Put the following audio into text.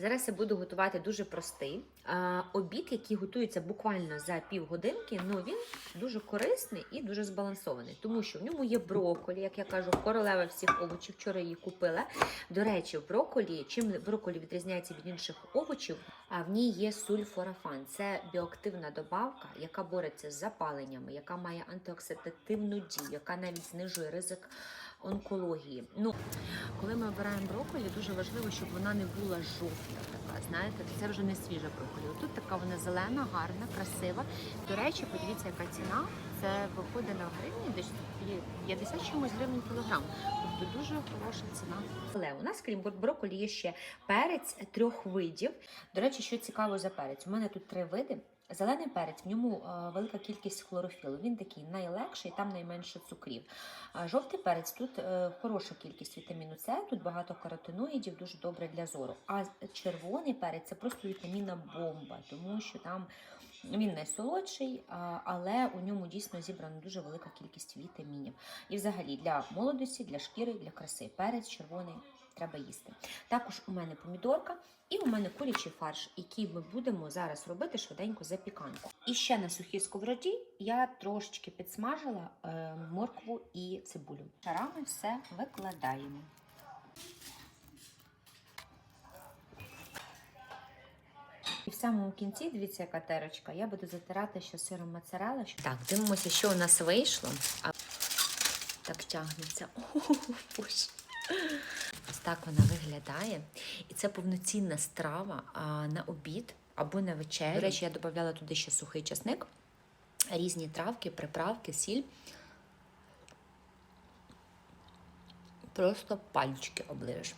Зараз я буду готувати дуже простий обід, який готується буквально за півгодинки. Ну він дуже корисний і дуже збалансований, тому що в ньому є брокколі, як я кажу, королева всіх овочів. Вчора її купила. До речі, в брокколі, чим брокколі відрізняється від інших овочів, а в ній є сульфорафан. Це біоактивна добавка, яка бореться з запаленнями, яка має антиоксидативну дію, яка навіть знижує ризик онкології. Ну, коли ми обираємо брокколі, дуже важливо, щоб вона не була жовта. Така, знаєте, це вже не свіжа брокколі. Тут така вона зелена, гарна, красива. До речі, подивіться, яка ціна. Це виходить на гривні десь 50 чимось гривень кілограм. Тобто дуже хороша ціна. Але у нас, крім брокколі, є ще перець трьох видів. До речі, що цікаво за перець, у мене тут три види. Зелений перець, в ньому е, велика кількість хлорофілу. Він такий найлегший, там найменше цукрів. Жовтий перець тут е, хороша кількість вітаміну С, тут багато каротиноїдів, дуже добре для зору. А червоний перець це просто вітамінна бомба, тому що там він найсолодший, але у ньому дійсно зібрана дуже велика кількість вітамінів. І взагалі для молодості, для шкіри, для краси. Перець червоний треба їсти. Також у мене помідорка і у мене курячий фарш, який ми будемо зараз робити швиденько запіканку. І ще на сухій сковороді я трошечки підсмажила е, моркву і цибулю. Шарами все викладаємо. І в самому кінці, дивіться, яка терочка, я буду затирати ще сиром моцарелла. Так, дивимося, що у нас вийшло. А... Так тягнеться. Ось так вона виглядає. І це повноцінна страва а, на обід або на вечерю. До речі, я додавала туди ще сухий часник, різні травки, приправки, сіль. Просто пальчики оближеш.